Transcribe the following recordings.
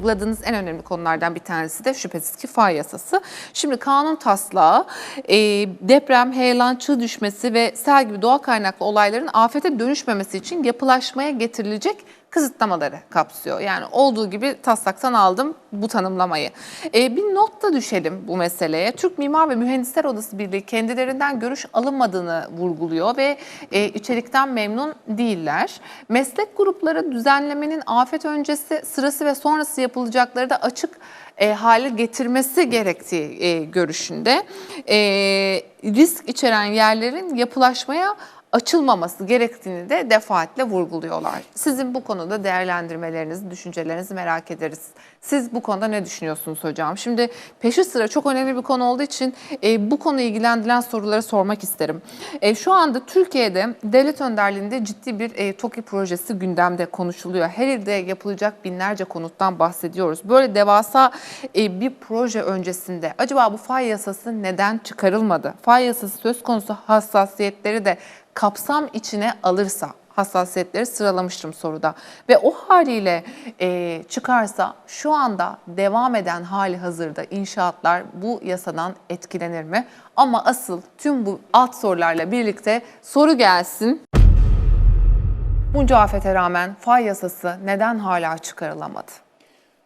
vurguladığınız en önemli konulardan bir tanesi de şüphesiz ki fay yasası. Şimdi kanun taslağı e, deprem, heyelan, çığ düşmesi ve sel gibi doğal kaynaklı olayların afete dönüşmemesi için yapılaşmaya getirilecek kısıtlamaları kapsıyor. Yani olduğu gibi taslaktan aldım bu tanımlamayı. E, bir not da düşelim bu meseleye. Türk Mimar ve Mühendisler Odası Birliği kendilerinden görüş alınmadığını vurguluyor ve e, içerikten memnun değiller. Meslek grupları düzenlemenin afet öncesi, sırası ve sonrası yapılacakları da açık e, hale getirmesi gerektiği e, görüşünde. E, risk içeren yerlerin yapılaşmaya açılmaması gerektiğini de defaatle vurguluyorlar. Sizin bu konuda değerlendirmelerinizi, düşüncelerinizi merak ederiz. Siz bu konuda ne düşünüyorsunuz hocam? Şimdi peşi sıra çok önemli bir konu olduğu için e, bu konuyu ilgilendiren soruları sormak isterim. E, şu anda Türkiye'de devlet önderliğinde ciddi bir e, TOKİ projesi gündemde konuşuluyor. Her ilde yapılacak binlerce konuttan bahsediyoruz. Böyle devasa e, bir proje öncesinde acaba bu fay yasası neden çıkarılmadı? Fay yasası söz konusu hassasiyetleri de kapsam içine alırsa hassasiyetleri sıralamıştım soruda ve o haliyle e, çıkarsa şu anda devam eden hali hazırda inşaatlar bu yasadan etkilenir mi? Ama asıl tüm bu alt sorularla birlikte soru gelsin. Bunca afete rağmen fay yasası neden hala çıkarılamadı?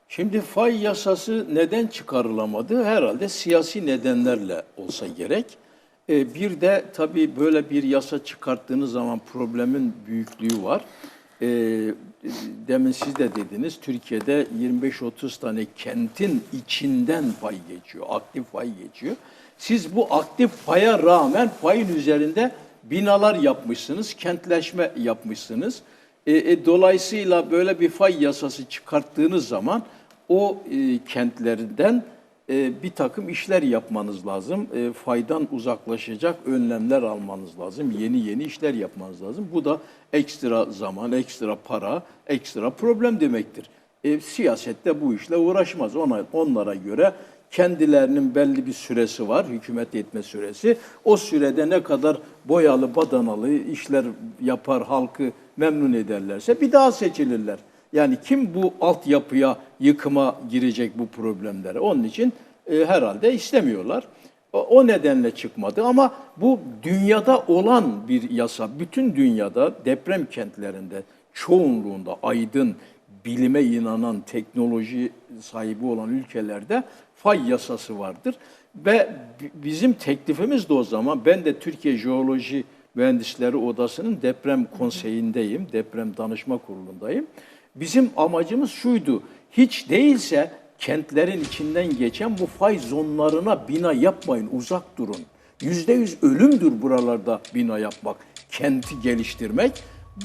Şimdi fay yasası neden çıkarılamadı? Herhalde siyasi nedenlerle olsa gerek. Ee, bir de tabii böyle bir yasa çıkarttığınız zaman problemin büyüklüğü var. Ee, demin siz de dediniz, Türkiye'de 25-30 tane kentin içinden fay geçiyor, aktif fay geçiyor. Siz bu aktif faya rağmen fayın üzerinde binalar yapmışsınız, kentleşme yapmışsınız. E, e, dolayısıyla böyle bir fay yasası çıkarttığınız zaman o e, kentlerden e, bir takım işler yapmanız lazım. E, faydan uzaklaşacak önlemler almanız lazım. Yeni yeni işler yapmanız lazım. Bu da ekstra zaman, ekstra para, ekstra problem demektir. E, siyasette bu işle uğraşmaz. Ona, onlara göre kendilerinin belli bir süresi var, hükümet etme süresi. O sürede ne kadar boyalı, badanalı işler yapar, halkı memnun ederlerse bir daha seçilirler. Yani kim bu altyapıya, yıkıma girecek bu problemlere? Onun için e, herhalde istemiyorlar. O, o nedenle çıkmadı ama bu dünyada olan bir yasa. Bütün dünyada deprem kentlerinde çoğunluğunda aydın, bilime inanan, teknoloji sahibi olan ülkelerde fay yasası vardır. Ve bi- bizim teklifimiz de o zaman, ben de Türkiye Jeoloji Mühendisleri Odası'nın deprem konseyindeyim, deprem danışma kurulundayım. Bizim amacımız şuydu, hiç değilse kentlerin içinden geçen bu fay zonlarına bina yapmayın, uzak durun. Yüzde yüz ölümdür buralarda bina yapmak, kenti geliştirmek.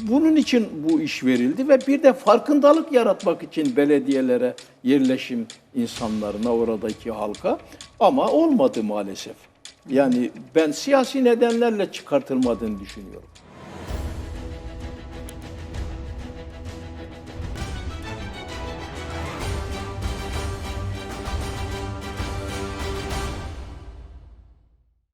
Bunun için bu iş verildi ve bir de farkındalık yaratmak için belediyelere, yerleşim insanlarına, oradaki halka ama olmadı maalesef. Yani ben siyasi nedenlerle çıkartılmadığını düşünüyorum.